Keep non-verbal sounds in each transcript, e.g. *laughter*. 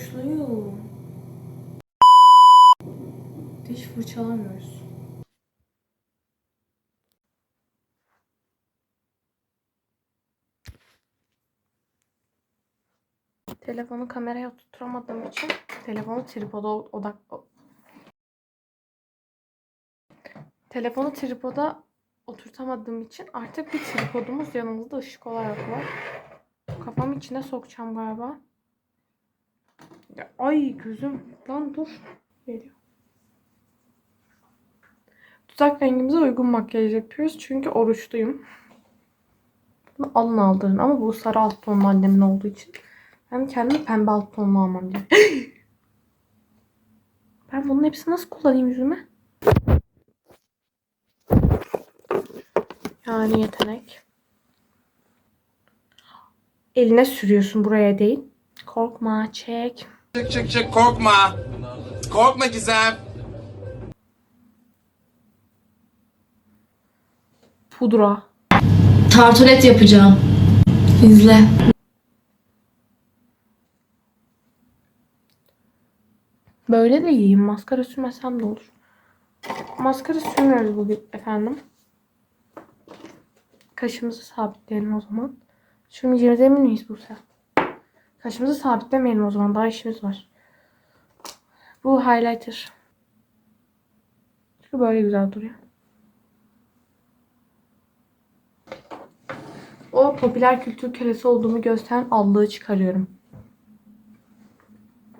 Oruçluyum. Diş fırçalamıyoruz. Telefonu kameraya tutturamadığım için telefonu tripoda odak Telefonu tripoda oturtamadığım için artık bir tripodumuz yanımızda ışık olarak var. Kafam içine sokacağım galiba. Ay gözüm. Lan dur. Geliyor. Tuzak rengimize uygun makyaj yapıyoruz. Çünkü oruçluyum. Bunu alın aldırın. Ama bu sarı alt tonlu annemin olduğu için. Ben kendime pembe alt tonlu almam diye. *gasps* ben bunun hepsini nasıl kullanayım yüzüme? Yani yetenek. Eline sürüyorsun buraya değil. Korkma çek. Çık çık çık korkma. Korkma Gizem. Pudra. Tartulet yapacağım. İzle. Böyle de iyiyim. Maskara sürmesem de olur. Maskara sürmüyoruz bugün efendim. Kaşımızı sabitleyelim o zaman. Sürmeyeceğimize emin miyiz bu sefer? Kaşımızı sabitlemeyelim o zaman. Daha işimiz var. Bu highlighter. Çünkü böyle güzel duruyor. O popüler kültür kölesi olduğumu gösteren allığı çıkarıyorum.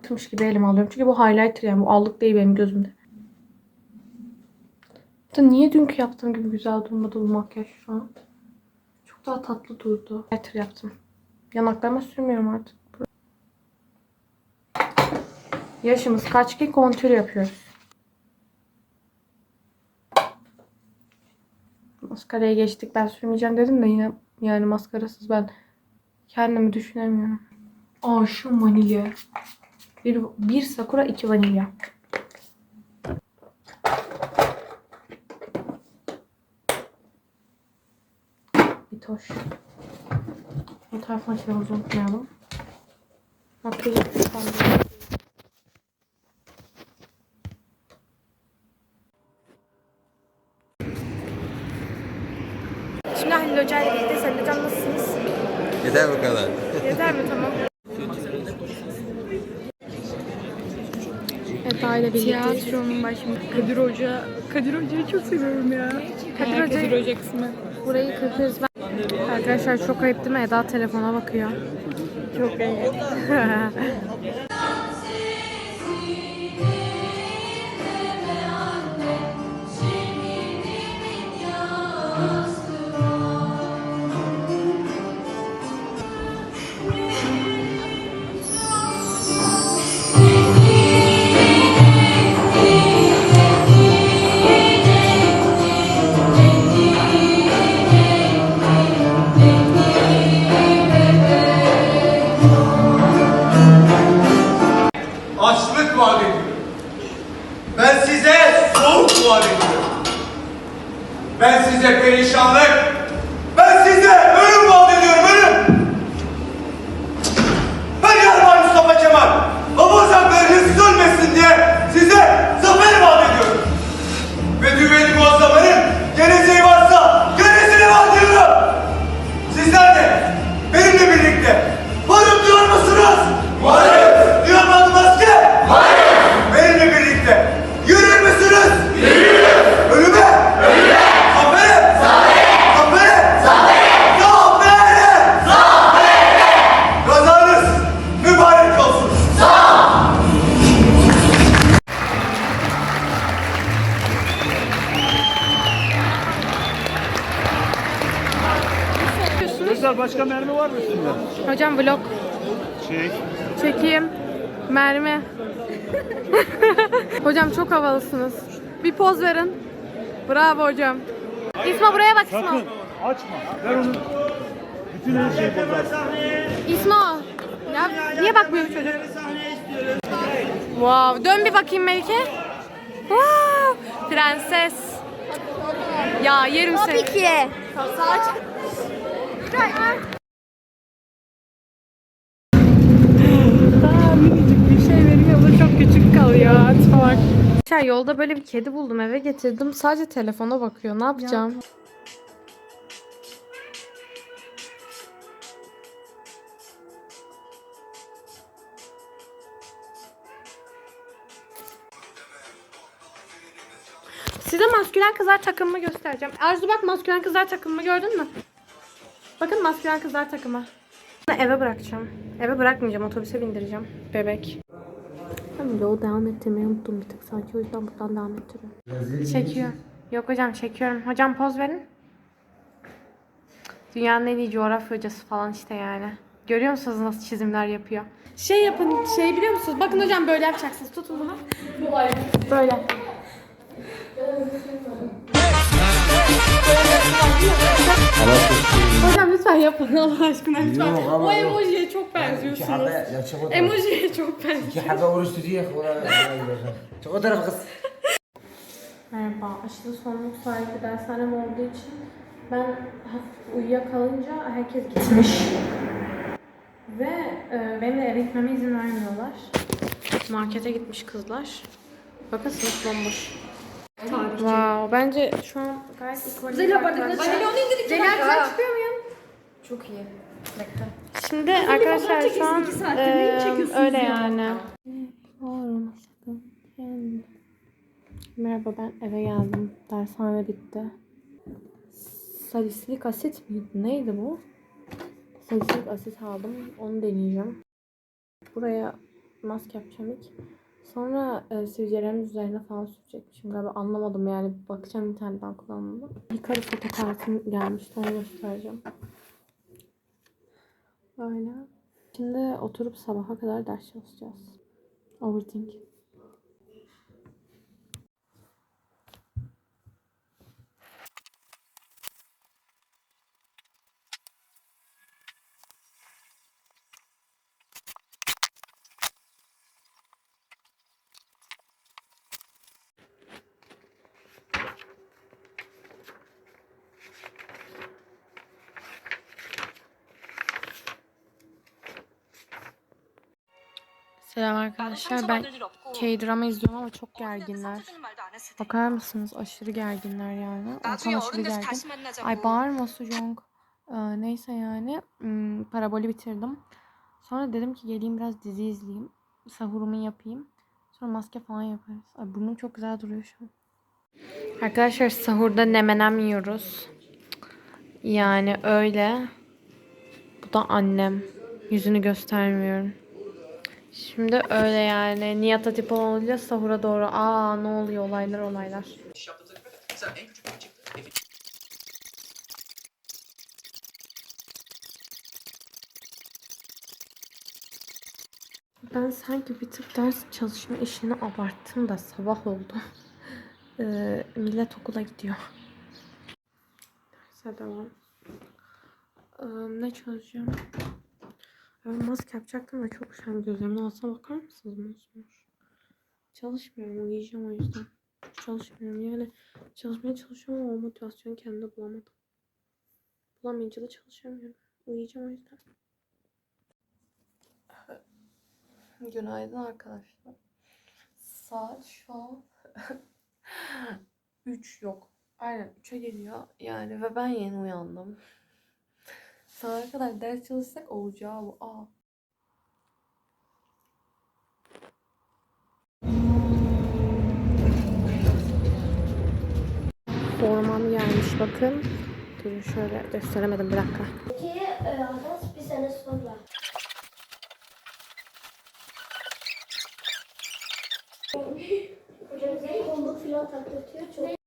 Tımış gibi elime alıyorum. Çünkü bu highlighter yani bu allık değil benim gözümde. Da niye dünkü yaptığım gibi güzel durmadı bu makyaj şu an? Çok daha tatlı durdu. Highlighter yaptım. Yanaklarıma sürmüyorum artık. Yaşımız kaç ki kontür yapıyoruz. Maskaraya geçtik. Ben sürmeyeceğim dedim de yine yani maskarasız ben kendimi düşünemiyorum. Aa şu vanilya. Bir, bir sakura iki vanilya. Bitoş. Fotoğraf makinemizi unutmayalım. Makyaj yapacağım. Şimdi Halil Hoca ile birlikte Halil Hocam nasılsınız? Yeter bu kadar. Yeter mi tamam? Eda ile birlikte. Tiyatronun başında Kadir Hoca. Kadir Hoca'yı çok seviyorum ya. Kadir Hoca. Kadir Hoca kısmı. Burayı kırpıyoruz. Ben... Arkadaşlar çok ayıp değil mi? Eda telefona bakıyor. Çok ayıp. *laughs* Ben size perişanlık, Hocam vlog Şey, çekeyim. Mermi. *laughs* hocam çok havalısınız. Bir poz verin. Bravo hocam. İsmo buraya bak İsmo. sakın açma. Ver onu. Bütün her şeyi bozar. İsmo. Ya niye bakmıyor bu çocuk? Wow. Dön bir bakayım Melike. Wow. Prenses. Ya yerim seni. Tabii ki. Saç. Küçük kalıyor. Tipe bak. Arkadaşlar yolda böyle bir kedi buldum eve getirdim. Sadece telefona bakıyor. Ne yapacağım? Size maskülen kızlar takımımı göstereceğim. Arzu bak maskülen kızlar takımımı gördün mü? Bakın maskülen kızlar takımı. Eve bırakacağım. Eve bırakmayacağım. Otobüse bindireceğim. Bebek. Ben yolu devam ettirmeyi unuttum bir tık sanki. O yüzden buradan devam ettiriyorum. Çekiyor. Yok hocam çekiyorum. Hocam poz verin. Dünyanın en iyi coğrafya hocası falan işte yani. Görüyor musunuz nasıl çizimler yapıyor? Şey yapın, şey biliyor musunuz? Bakın hocam böyle yapacaksınız. Tutun bunu. Böyle. Hocam lütfen yapın Allah aşkına lütfen. O emojiye çok benziyorsunuz. Emojiye çok benziyorsunuz. Merhaba, aşırı sorumluluk sahibi dershanem olduğu için ben hafif uyuyakalınca herkes gitmiş. Ve e, benim de eve gitmeme izin vermiyorlar. Markete gitmiş kızlar. Bakın sınıf bomboş. Wow, bence şu an gayet ikonik. Zeliha bardak Zeliha çıkıyor muyum? Çok iyi. Şimdi arkadaşlar şu an eee, öyle yani. Merhaba ben eve geldim. Dershane bitti. Salisilik asit miydi? Neydi bu? Salisilik asit aldım. Onu deneyeceğim. Buraya maske yapacağım ilk. Sonra e, sivilcelerimin üzerine falan sürecekmişim galiba. Anlamadım yani. Bakacağım internetten kullanımda. Bir karı fotokartım gelmişti. Onu göstereceğim. Böyle. Şimdi oturup sabaha kadar ders çalışacağız. Overthink. Selam arkadaşlar. Ben K-drama izliyorum ama çok gerginler. Bakar mısınız? Aşırı gerginler yani. Ortam aşırı gergin. Ay bağırma Sujong. Ee, neyse yani. hmm, parabolü bitirdim. Sonra dedim ki geleyim biraz dizi izleyeyim. Sahurumu yapayım. Sonra maske falan yaparız. Ay burnum çok güzel duruyor şu an. Arkadaşlar sahurda nemenem yiyoruz. Yani öyle. Bu da annem. Yüzünü göstermiyorum. Şimdi öyle yani. Nihat Hatip olunca sahura doğru. Aa ne oluyor olaylar olaylar. Ben sanki bir tık ders çalışma işini abarttım da sabah oldu. Ee, millet okula gidiyor. Derse devam. Ee, ne çalışacağım? Ben maske yapacaktım da çok üşendim. Gözlerimin altına bakar mısınız? Mosmor. Çalışmıyorum. Uyuyacağım o yüzden. Çalışmıyorum. Yani çalışmaya çalışıyorum ama o motivasyonu kendimde bulamadım. Bulamayınca da çalışamıyorum. Uyuyacağım o yüzden. *laughs* Günaydın arkadaşlar. Saat şu an *laughs* 3 yok. Aynen 3'e geliyor yani ve ben yeni uyandım. Sabaha kadar ders çalışsak olacağı bu. Aa. Formam gelmiş bakın. Durun şöyle gösteremedim bir dakika. Ki e, bir sene sonra. *laughs* Hocam bize kolluk filan taktırtıyor. Çok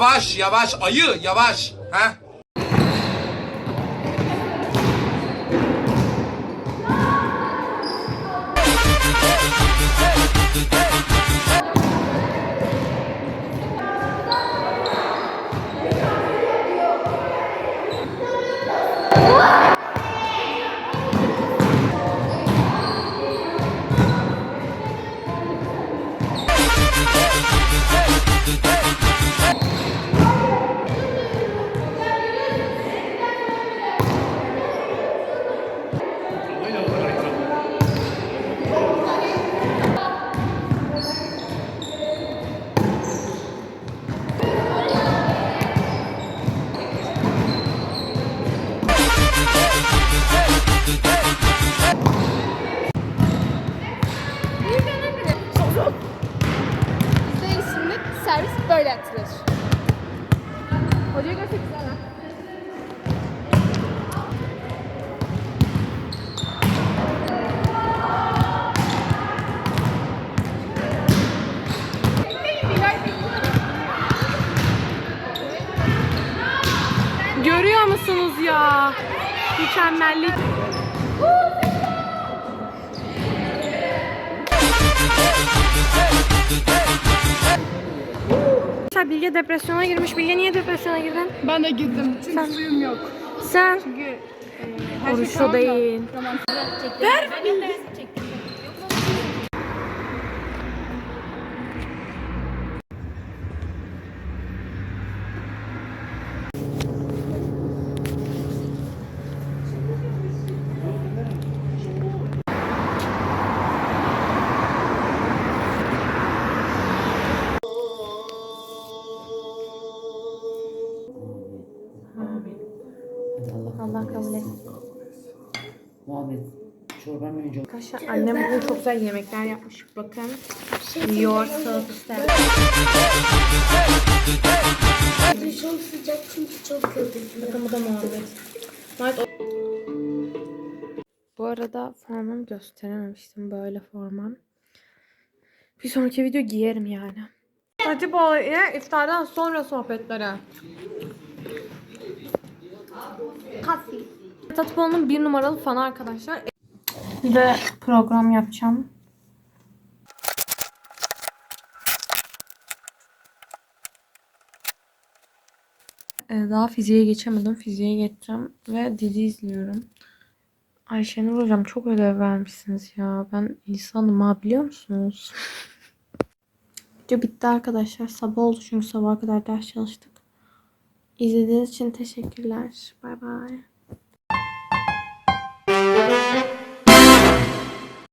Yavaş yavaş ayı yavaş. Ha? Servis böyle yapılır. Hocaya görsek güzel. Görüyor musunuz ya? Mükemmellik. Bilge depresyona girmiş. Bilge niye depresyona girdin? Ben de girdim çünkü Sen- suyum yok. Sen Çünkü e, her şey oruçlu tamam da değil. roman- Allah önce Arkadaşlar annem bugün çok güzel yemekler yapmış. Bakın. Yoğurt salatası. Çok sıcak çünkü çok kötü. Bakın bu da muhabbet. Muhammed o- Bu arada formamı gösterememiştim. Böyle formam. Bir sonraki video giyerim yani. Hatip ile iftardan sonra sohbetlere. Kafi. Tatipoğlu'nun bir numaralı fanı arkadaşlar. Bir de program yapacağım. Ee, Daha fiziğe geçemedim. Fiziğe geçeceğim ve dizi izliyorum. Ayşenur hocam çok ödev vermişsiniz ya. Ben insanım ha biliyor musunuz? *laughs* Video bitti arkadaşlar. Sabah oldu çünkü sabaha kadar ders çalıştık. İzlediğiniz için teşekkürler. Bay bay.